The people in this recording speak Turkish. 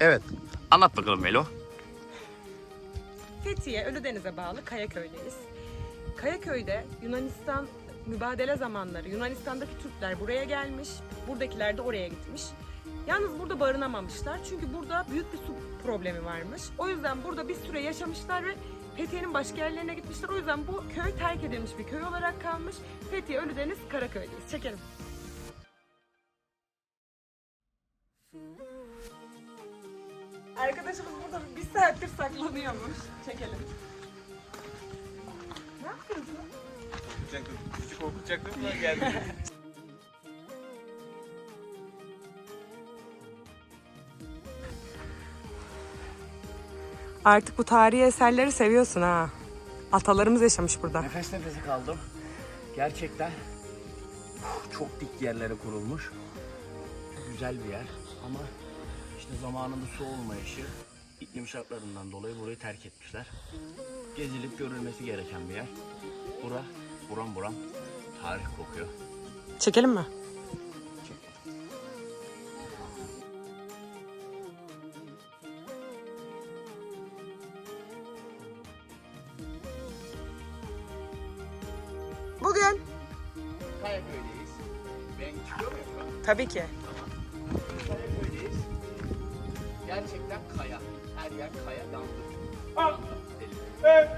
Evet. Anlat bakalım Melo. Fethiye, Ölüdeniz'e bağlı Kayaköy'deyiz. Kayaköy'de Yunanistan mübadele zamanları Yunanistan'daki Türkler buraya gelmiş, buradakiler de oraya gitmiş. Yalnız burada barınamamışlar çünkü burada büyük bir su problemi varmış. O yüzden burada bir süre yaşamışlar ve Fethiye'nin başka yerlerine gitmişler. O yüzden bu köy terk edilmiş bir köy olarak kalmış. Fethiye, Ölüdeniz, Karaköy'deyiz. Çekelim. Arkadaşımız burada bir saattir saklanıyormuş. Çekelim. Ne yapıyorsun? Korkutacaktım. Küçük korkutacaktım da geldi. Artık bu tarihi eserleri seviyorsun ha. Atalarımız yaşamış burada. Nefes nefese kaldım. Gerçekten çok dik yerlere kurulmuş. Güzel bir yer ama işte zamanında su olmayışı iklim şartlarından dolayı burayı terk etmişler. Gezilip görülmesi gereken bir yer. Bura buram buram tarih kokuyor. Çekelim mi? Bugün Kayaköy'deyiz. Ben çıkıyor muyum an? tabii ki. Kayaköy'deyiz. Gerçekten kaya. Her yer kaya damlı. Damlı. Deli.